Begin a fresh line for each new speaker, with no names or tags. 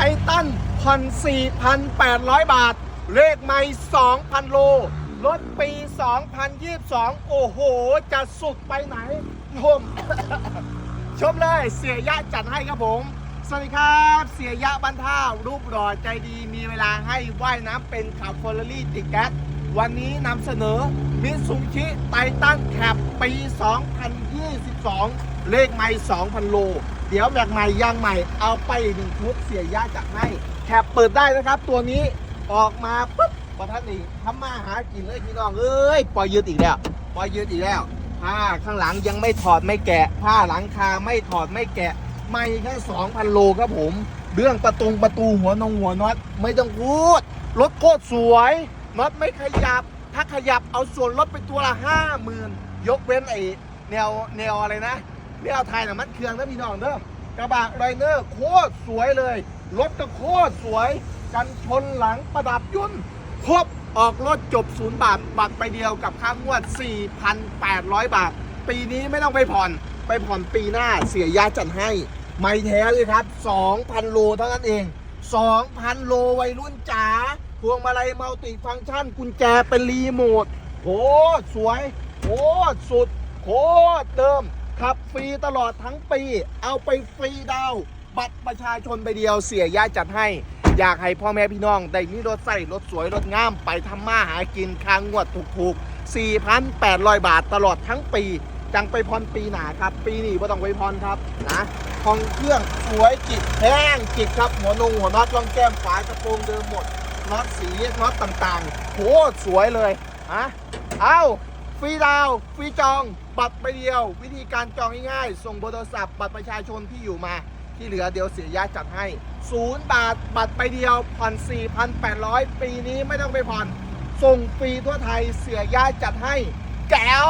ไททันพัน4,800 บาท เลขไม่ 2,000 โล รถปี 2022 โอ้โห จะสุดไปไหนชม ชมเลยเสียยะจัดให้ครับผม สวัสดีครับ เสียยะบันท่ารูปหล่อใจดีมีเวลาให้ว่ายน้ำเป็นขับฟอร์รี่ติดแก๊ส วันนี้นำเสนอมิซูชิไททันแคปปี 2022 เลขไม่2,000 โล เดี๋ยวแบกใหม่ยางใหม่เอาไปหนึ่งชุดเสียยะจัดให้แคปเปิดได้นะครับ ตัวนี้ออกมาปุ๊บประทัดนี่ทำมาหากินเลยพี่น้องเอ้ย ปล่อยยืดอีกแล้ว ปล่อยยืดอีกแล้วผ้าข้างหลังยังไม่ถอดไม่แกะ ผ้าหลังคาไม่ถอดไม่แกะ ไม่แค่2,000 โลครับผม เรื่องประตูประตูหัวนงหัวน็อตไม่ต้องพูดรถโคตรสวย น็อตไม่ขยับ ถ้าขยับเอาส่วนลดไปตัวละห้าหมื่นยกเว้นไอ้แนวแนวอะไรนะแนวไทยน่ะมันเครื่องนะพี่น้องเด้อกระบะไรเนอร์โคตรสวยเลย รถก็โคตรสวย กันชนหลังประดับยุ่นครบออกรถจบศูนย์บาท บัตรไปเดียวกับค่างวด 4,800 บาท ปีนี้ไม่ต้องไปผ่อน ไปผ่อนปีหน้าเสียยาจัดให้ ไม่แท้เลยครับ 2,000 โลเท่านั้นเอง 2,000 โลวัยรุ่นจ๋า พวงมาลัยมัลติฟังก์ชัน กุญแจเป็นรีโมทโคตรสวยโคตรสุดโคตรเดิมขับฟรีตลอดทั้งปี เอาไปฟรีดาวบัตรประชาชนไปเดียวเสียยาจัดให้ อยากให้พ่อแม่พี่น้อง ได้มีรถใส่รถสวยรถงาม ไปทำมาหากินค้างงวดถูกๆ 4,800 บาทตลอดทั้งปี จังไปพรปีหนาครับ ปีนี้ไม่ต้องไปพรครับนะห้องเครื่องสวยจิตแห้งจิตครับหัวนงหัวน็อตรองแก้มฝากระโปรงเดิมหมด น็อตสีน็อตต่างๆโหสวยเลยฮะเอาฟรีดาวฟรีจอง บัตรไปเดียว วิธีการจองง่ายๆ ส่งเบอร์โทรศัพท์บัตรประชาชนที่อยู่มา ที่เหลือเดี๋ยวเสียยาจัดให้ศูนย์บาท บัตรไปเดียวผ่อน4,800 ปีนี้ไม่ต้องไปผ่อน ส่งฟรีทั่วไทยเสียยาจัดให้ แก้ว